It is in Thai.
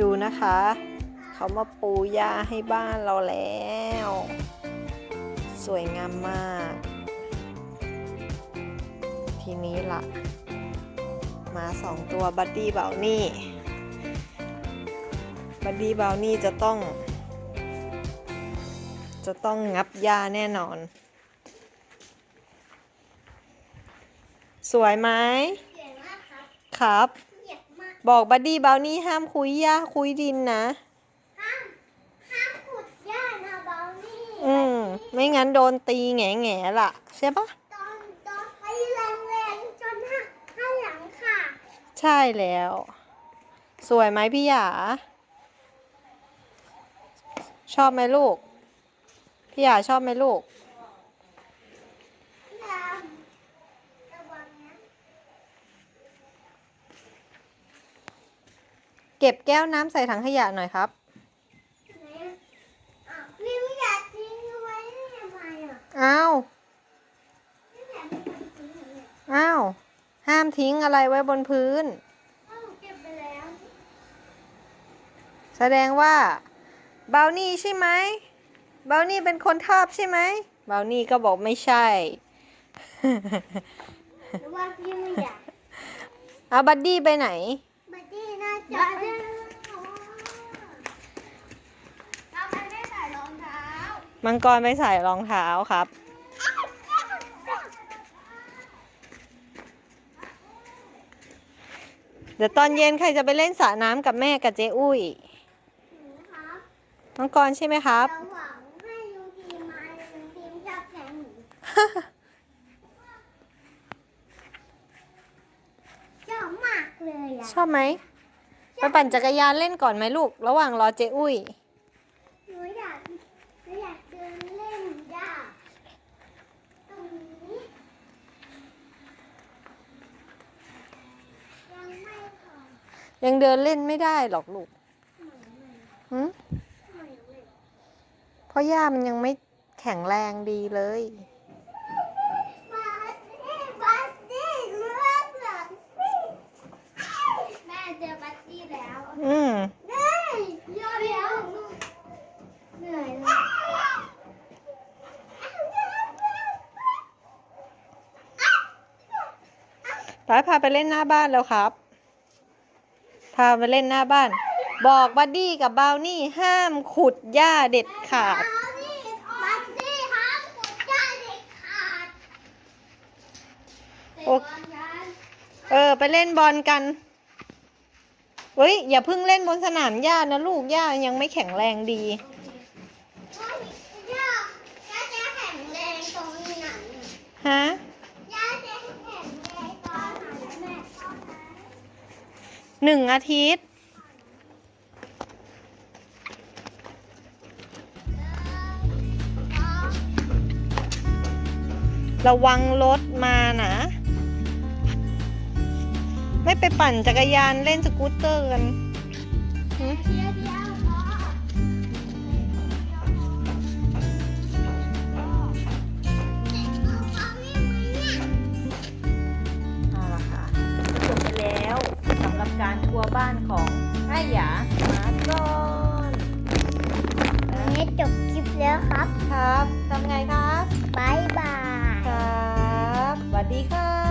ดูนะคะ เขามาปูหญ้าให้บ้านเราแล้ว สวยงามมาก ทีนี้ละหมาสองตัวบัดดี้เบลนี่บัดดี้เบลนี่จะต้อง จะต้องงับหญ้าแน่นอน สวยไหมเก่งมากครับครั บเก่งมากบอกบัดดี้เบลนี่ห้ามคุยหญ้าคุยดินนะ ห้ามห้ามขุดหญ้านะเบลนี่อืม ไม่งั้นโดนตีแง่แง่ๆล่ะ ใช่ปะตอนตอนไปแรงๆจนห้าห้าหลังค่ะ ใช่แล้ว สวยไหมพี่หยา ชอบไหมลูก พี่หยาชอบไหมลูก ยามระวังนะ เก็บแก้วน้ำใส่ถังขยะหน่อยครับไหนอะอ้าวพี่ไม่อยากทิ้งเอาไว้ได้ยังไงอะอ้าวไม่อยากให้มันทิ้งเลยอ้าว ห้ามทิ้งอะไรไว้บนพื้นอ้าวเก็บไปแล้วแสดงว่าเบลนี่ใช่ไหมเบลนี่เป็นคนทอบใช่ไหมเบลนี่ก็บอกไม่ใช่ หรือว่าพี่ไม่อยากเอาบัดดี้ไปไหน บัดดี้น่าจะเราไม่ได้ใส่รองเท้า มังกรไปใส่รองเท้าครับ เดี๋ยวตอนเย็นใครจะไปเล่นสระน้ำกับแม่กับเจ๊อุ้ยครับมังกรใช่ไหมครับเราหวังให้ลุงทีมมาลุงทีมชอบแข่งหนูชอบมากเลยอะชอบไหม ไปปั่นจักรยานเล่นก่อนไหมลูก ระหว่างรอเจ๊อุ้ย หนูอยากหนูอยากเดินเล่นยาตรงนี้ยังไม่พอ ยังเดินเล่นไม่ได้หรอกลูกไม่ไม่หึไม่ไม่เพราะย่ามันยังไม่แข็งแรงดีเลยบัสดี้บัสดี้เลือกหลังสิแม่เจอบัสดี้แล้วอืมเฮ้ยเดี๋ยวเดี๋ยวเหนื่อยเลยไปพาไปเล่นหน้าบ้านแล้วครับ พาไปเล่นหน้าบ้าน บอกบัดดี้กับบาวนี่ห้ามขุดหญ้าเด็ดขาดบัสดี้บัสดี้ห้ามกดได้เด็ดขาด โอเออ ไปเล่นบอลกันเฮ้ย อย่าเพิ่งเล่นบนสนามหญ้านะลูกหญ้ายังไม่แข็งแรงดีย่าย่าจะแข็งแรงตรงนี้ไหนฮะ หนึ่งอาทิตย์ ระวังรถมานะ ไม่ไปปั่นจักรยานเล่นสกูตเตอร์กัน การทัวร์บ้านของอ้ายหยามาก่อนวันนี้จบคลิปแล้วครับ ครับทำไงครับบ๊ายบาย ครับสวัสดีครับ